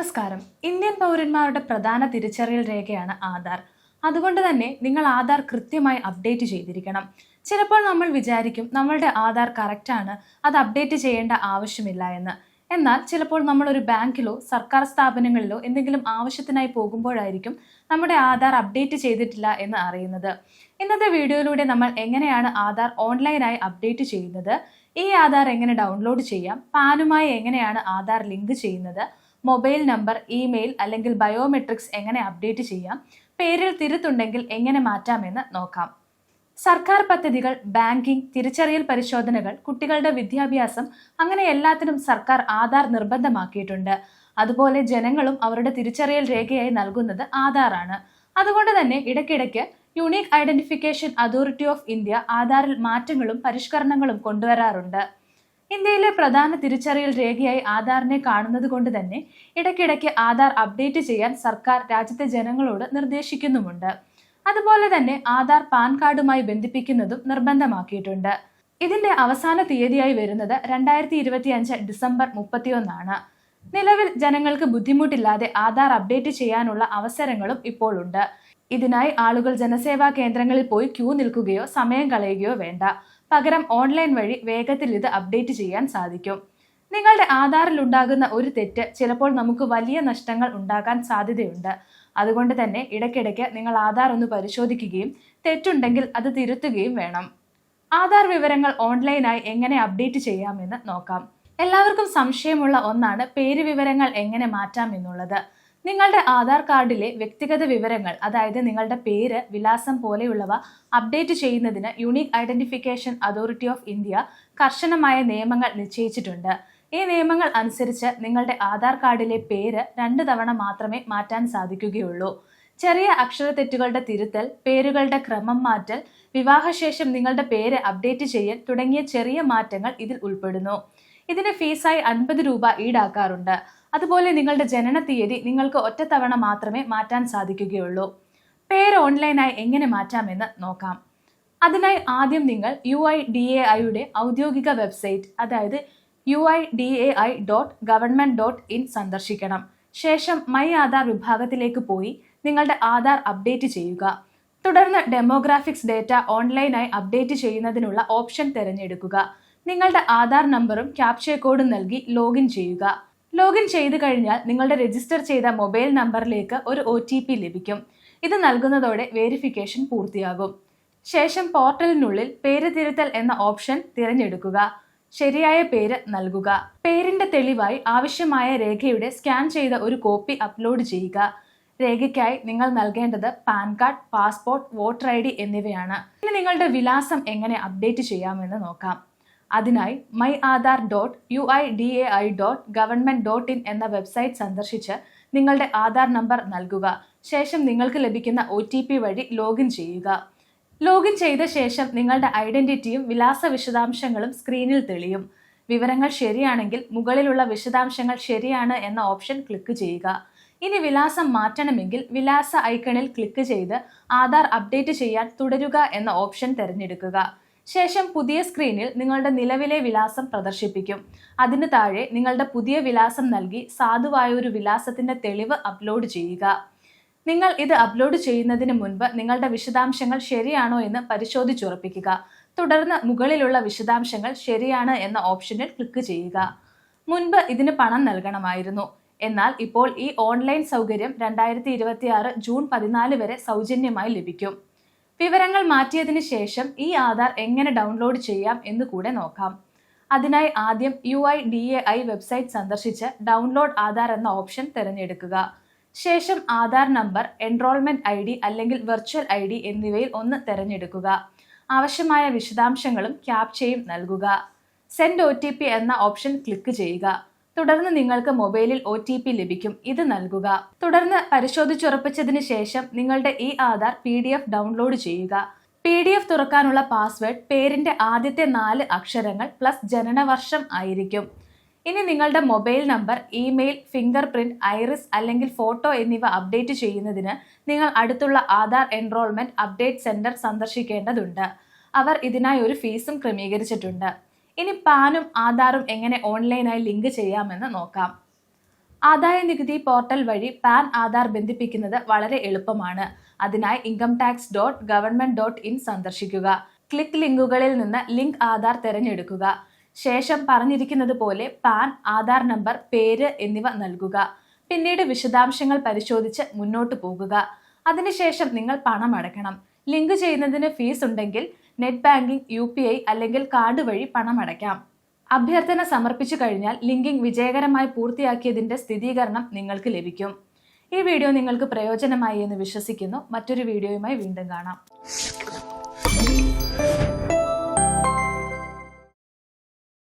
നമസ്കാരം. ഇന്ത്യൻ പൗരന്മാരുടെ പ്രധാന തിരിച്ചറിയൽ രേഖയാണ് ആധാർ. അതുകൊണ്ട് തന്നെ നിങ്ങൾ ആധാർ കൃത്യമായി അപ്ഡേറ്റ് ചെയ്തിരിക്കണം. ചിലപ്പോൾ നമ്മൾ വിചാരിക്കും നമ്മളുടെ ആധാർ കറക്റ്റാണ് അത് അപ്ഡേറ്റ് ചെയ്യേണ്ട ആവശ്യമില്ല എന്ന്. എന്നാൽ ചിലപ്പോൾ നമ്മൾ ഒരു ബാങ്കിലോ സർക്കാർ സ്ഥാപനങ്ങളിലോ എന്തെങ്കിലും ആവശ്യത്തിനായി പോകുമ്പോഴായിരിക്കും നമ്മുടെ ആധാർ അപ്ഡേറ്റ് ചെയ്തിട്ടില്ല എന്ന് അറിയുന്നത്. ഇന്നത്തെ വീഡിയോയിലൂടെ നമ്മൾ എങ്ങനെയാണ് ആധാർ ഓൺലൈനായി അപ്ഡേറ്റ് ചെയ്യുന്നത് ഈ ആധാർ എങ്ങനെ ഡൗൺലോഡ് ചെയ്യാം പാനുമായി എങ്ങനെയാണ് ആധാർ ലിങ്ക് ചെയ്യുന്നത് മൊബൈൽ നമ്പർ ഇമെയിൽ അല്ലെങ്കിൽ ബയോമെട്രിക്സ് എങ്ങനെ അപ്ഡേറ്റ് ചെയ്യാം പേരിൽ തിരുത്തുണ്ടെങ്കിൽ എങ്ങനെ മാറ്റാമെന്ന് നോക്കാം. സർക്കാർ പദ്ധതികൾ ബാങ്കിംഗ് തിരിച്ചറിയൽ പരിശോധനകൾ കുട്ടികളുടെ വിദ്യാഭ്യാസം അങ്ങനെ എല്ലാത്തിനും സർക്കാർ ആധാർ നിർബന്ധമാക്കിയിട്ടുണ്ട്. അതുപോലെ ജനങ്ങളും അവരുടെ തിരിച്ചറിയൽ രേഖയായി നൽകുന്നത് ആധാറാണ്. അതുകൊണ്ട് തന്നെ ഇടയ്ക്കിടയ്ക്ക് unique identification authority of India ആധാറിൽ മാറ്റങ്ങളും പരിഷ്കരണങ്ങളും കൊണ്ടുവരാറുണ്ട്. ഇന്ത്യയിലെ പ്രധാന തിരിച്ചറിയൽ രേഖയായി ആധാറിനെ കാണുന്നത് കൊണ്ട് തന്നെ ഇടയ്ക്കിടയ്ക്ക് ആധാർ അപ്ഡേറ്റ് ചെയ്യാൻ സർക്കാർ രാജ്യത്തെ ജനങ്ങളോട് നിർദ്ദേശിക്കുന്നുമുണ്ട്. അതുപോലെ തന്നെ ആധാർ പാൻ കാർഡുമായി ബന്ധിപ്പിക്കുന്നതും നിർബന്ധമാക്കിയിട്ടുണ്ട്. ഇതിന്റെ അവസാന തീയതിയായി വരുന്നത് രണ്ടായിരത്തി ഇരുപത്തി അഞ്ച് ഡിസംബർ മുപ്പത്തിയൊന്നാണ്. നിലവിൽ ജനങ്ങൾക്ക് ബുദ്ധിമുട്ടില്ലാതെ ആധാർ അപ്ഡേറ്റ് ചെയ്യാനുള്ള അവസരങ്ങളും ഇപ്പോൾ ഉണ്ട് ഇതിനായി ആളുകൾ ജനസേവാ കേന്ദ്രങ്ങളിൽ പോയി ക്യൂ നിൽക്കുകയോ സമയം കളയുകയോ വേണ്ട. പകരം ഓൺലൈൻ വഴി വേഗത്തിൽ ഇത് അപ്ഡേറ്റ് ചെയ്യാൻ സാധിക്കും. നിങ്ങളുടെ ആധാറിൽ ഉണ്ടാകുന്ന ഒരു തെറ്റ് ചിലപ്പോൾ നമുക്ക് വലിയ നഷ്ടങ്ങൾ ഉണ്ടാകാൻ സാധ്യതയുണ്ട്. അതുകൊണ്ട് തന്നെ ഇടയ്ക്കിടയ്ക്ക് നിങ്ങൾ ആധാർ ഒന്ന് പരിശോധിക്കുകയും തെറ്റുണ്ടെങ്കിൽ അത് തിരുത്തുകയും വേണം. ആധാർ വിവരങ്ങൾ ഓൺലൈനായി എങ്ങനെ അപ്ഡേറ്റ് ചെയ്യാമെന്ന് നോക്കാം. എല്ലാവർക്കും സംശയമുള്ള ഒന്നാണ് പേര് വിവരങ്ങൾ എങ്ങനെ മാറ്റാം എന്നുള്ളത് നിങ്ങളുടെ ആധാർ കാർഡിലെ വ്യക്തിഗത വിവരങ്ങൾ അതായത് നിങ്ങളുടെ പേര് വിലാസം പോലെയുള്ളവ അപ്ഡേറ്റ് ചെയ്യുന്നതിന് unique identification authority of India കർശനമായ നിയമങ്ങൾ നിശ്ചയിച്ചിട്ടുണ്ട്. ഈ നിയമങ്ങൾ അനുസരിച്ച് നിങ്ങളുടെ ആധാർ കാർഡിലെ പേര് രണ്ട് തവണ മാത്രമേ മാറ്റാൻ സാധിക്കുകയുള്ളൂ. ചെറിയ അക്ഷരത്തെറ്റുകളുടെ തിരുത്തൽ പേരുകളുടെ ക്രമം മാറ്റൽ വിവാഹശേഷം നിങ്ങളുടെ പേര് അപ്ഡേറ്റ് ചെയ്യൽ തുടങ്ങിയ ചെറിയ മാറ്റങ്ങൾ ഇതിൽ ഉൾപ്പെടുന്നു. ഇതിന് ഫീസായി അൻപത് രൂപ ഈടാക്കാറുണ്ട്. അതുപോലെ നിങ്ങളുടെ ജനന തീയതി നിങ്ങൾക്ക് ഒറ്റത്തവണ മാത്രമേ മാറ്റാൻ സാധിക്കുകയുള്ളൂ. പേര് ഓൺലൈനായി എങ്ങനെ മാറ്റാമെന്ന് നോക്കാം. അതിനായി ആദ്യം നിങ്ങൾ യു ഐ ഡി എ ഐയുടെ ഔദ്യോഗിക വെബ്സൈറ്റ് അതായത് U I D A I dot government dot in സന്ദർശിക്കണം. ശേഷം മൈ ആധാർ വിഭാഗത്തിലേക്ക് പോയി നിങ്ങളുടെ ആധാർ അപ്ഡേറ്റ് ചെയ്യുക. തുടർന്ന് ഡെമോഗ്രാഫിക്സ് ഡേറ്റ ഓൺലൈനായി അപ്ഡേറ്റ് ചെയ്യുന്നതിനുള്ള ഓപ്ഷൻ തിരഞ്ഞെടുക്കുക. നിങ്ങളുടെ ആധാർ നമ്പറും ക്യാപ്ചർ കോഡും നൽകി ലോഗിൻ ചെയ്യുക. ലോഗിൻ ചെയ്തു കഴിഞ്ഞാൽ നിങ്ങളുടെ രജിസ്റ്റർ ചെയ്ത മൊബൈൽ നമ്പറിലേക്ക് ഒരു ഒ ലഭിക്കും. ഇത് നൽകുന്നതോടെ വേരിഫിക്കേഷൻ പൂർത്തിയാകും. ശേഷം പോർട്ടലിനുള്ളിൽ പേര് തിരുത്തൽ എന്ന ഓപ്ഷൻ തിരഞ്ഞെടുക്കുക. ശരിയായ പേര് നൽകുക. പേരിന്റെ തെളിവായി ആവശ്യമായ രേഖയുടെ സ്കാൻ ചെയ്ത ഒരു കോപ്പി അപ്ലോഡ് ചെയ്യുക. രേഖയ്ക്കായി നിങ്ങൾ നൽകേണ്ടത് PAN card passport voter I D എന്നിവയാണ്. ഇനി നിങ്ങളുടെ വിലാസം എങ്ങനെ അപ്ഡേറ്റ് ചെയ്യാമെന്ന് നോക്കാം. അതിനായി my Aadhaar dot U I D A I dot government dot in എന്ന വെബ്സൈറ്റ് സന്ദർശിച്ച് നിങ്ങളുടെ ആധാർ നമ്പർ നൽകുക. ശേഷം നിങ്ങൾക്ക് ലഭിക്കുന്ന ഒ വഴി ലോഗിൻ ചെയ്യുക. ലോഗിൻ ചെയ്ത ശേഷം നിങ്ങളുടെ ഐഡന്റിറ്റിയും വിലാസ വിശദാംശങ്ങളും സ്ക്രീനിൽ തെളിയും. വിവരങ്ങൾ ശരിയാണെങ്കിൽ മുകളിലുള്ള വിശദാംശങ്ങൾ ശരിയാണ് എന്ന ഓപ്ഷൻ ക്ലിക്ക് ചെയ്യുക. ഇനി വിലാസം മാറ്റണമെങ്കിൽ വിലാസ ഐക്കണിൽ ക്ലിക്ക് ചെയ്ത് ആധാർ അപ്ഡേറ്റ് ചെയ്യാൻ തുടരുക എന്ന ഓപ്ഷൻ തിരഞ്ഞെടുക്കുക. ശേഷം പുതിയ സ്ക്രീനിൽ നിങ്ങളുടെ നിലവിലെ വിലാസം പ്രദർശിപ്പിക്കും. അതിന് താഴെ നിങ്ങളുടെ പുതിയ വിലാസം നൽകി സാധുവായ ഒരു വിലാസത്തിന്റെ തെളിവ് അപ്ലോഡ് ചെയ്യുക. നിങ്ങൾ ഇത് അപ്ലോഡ് ചെയ്യുന്നതിന് മുൻപ് നിങ്ങളുടെ വിശദാംശങ്ങൾ ശരിയാണോ എന്ന് പരിശോധിച്ചുറപ്പിക്കുക. തുടർന്ന് മുകളിലുള്ള വിശദാംശങ്ങൾ ശരിയാണ് എന്ന ഓപ്ഷനിൽ ക്ലിക്ക് ചെയ്യുക. മുൻപ് ഇതിന് പണം നൽകണമായിരുന്നു. എന്നാൽ ഇപ്പോൾ ഈ ഓൺലൈൻ സൗകര്യം രണ്ടായിരത്തി ജൂൺ പതിനാല് വരെ സൗജന്യമായി ലഭിക്കും. വിവരങ്ങൾ മാറ്റിയതിന് ശേഷം ഈ ആധാർ എങ്ങനെ ഡൗൺലോഡ് ചെയ്യാം എന്ന് കൂടെ നോക്കാം. അതിനായി ആദ്യം U I D A I website സന്ദർശിച്ച് ഡൗൺലോഡ് ആധാർ എന്ന ഓപ്ഷൻ തിരഞ്ഞെടുക്കുക. ശേഷം Aadhaar number enrolment I D അല്ലെങ്കിൽ വെർച്വൽ ഐ ഡി എന്നിവയിൽ ഒന്ന് തിരഞ്ഞെടുക്കുക. ആവശ്യമായ വിശദാംശങ്ങളും ക്യാപ്ചയും നൽകുക. സെൻഡ് ഒ എന്ന ഓപ്ഷൻ ക്ലിക്ക് ചെയ്യുക. തുടർന്ന് നിങ്ങൾക്ക് മൊബൈലിൽ ഒ ടി പി ലഭിക്കും. ഇത് നൽകുക. തുടർന്ന് പരിശോധിച്ചുറപ്പിച്ചതിന് ശേഷം നിങ്ങളുടെ ഈ Aadhaar P D F download ചെയ്യുക. പി ഡി എഫ് തുറക്കാനുള്ള പാസ്വേഡ് പേരിന്റെ ആദ്യത്തെ നാല് അക്ഷരങ്ങൾ പ്ലസ് ജനനവർഷം ആയിരിക്കും. ഇനി നിങ്ങളുടെ mobile number email fingerprint iris അല്ലെങ്കിൽ ഫോട്ടോ എന്നിവ അപ്ഡേറ്റ് ചെയ്യുന്നതിന് നിങ്ങൾ അടുത്തുള്ള ആധാർ എൻറോൾമെന്റ് അപ്ഡേറ്റ് സെന്റർ സന്ദർശിക്കേണ്ടതുണ്ട്. അവർ ഇതിനായി ഒരു ഫീസും ക്രമീകരിച്ചിട്ടുണ്ട്. ഇനി പാനും ആധാറും എങ്ങനെ ഓൺലൈനായി ലിങ്ക് ചെയ്യാമെന്ന് നോക്കാം. ആദായ നികുതി പോർട്ടൽ വഴി പാൻ ആധാർ ബന്ധിപ്പിക്കുന്നത് വളരെ എളുപ്പമാണ്. അതിനായി income tax dot government dot in സന്ദർശിക്കുക. ക്ലിക്ക് ലിങ്കുകളിൽ നിന്ന് ലിങ്ക് ആധാർ തിരഞ്ഞെടുക്കുക. ശേഷം പറഞ്ഞിരിക്കുന്നത് പോലെ പാൻ ആധാർ നമ്പർ പേര് എന്നിവ നൽകുക. പിന്നീട് വിശദാംശങ്ങൾ പരിശോധിച്ച് മുന്നോട്ട് പോകുക. അതിനുശേഷം നിങ്ങൾ പണം അടയ്ക്കണം. ലിങ്ക് ചെയ്യുന്നതിന് ഫീസ് ഉണ്ടെങ്കിൽ നെറ്റ് ബാങ്കിംഗ് യു അല്ലെങ്കിൽ കാർഡ് വഴി പണം അടയ്ക്കാം. അഭ്യർത്ഥന സമർപ്പിച്ചു കഴിഞ്ഞാൽ ലിങ്കിംഗ് വിജയകരമായി പൂർത്തിയാക്കിയതിന്റെ സ്ഥിരീകരണം നിങ്ങൾക്ക് ലഭിക്കും. ഈ വീഡിയോ നിങ്ങൾക്ക് പ്രയോജനമായി എന്ന് വിശ്വസിക്കുന്നു. മറ്റൊരു വീഡിയോയുമായി വീണ്ടും കാണാം.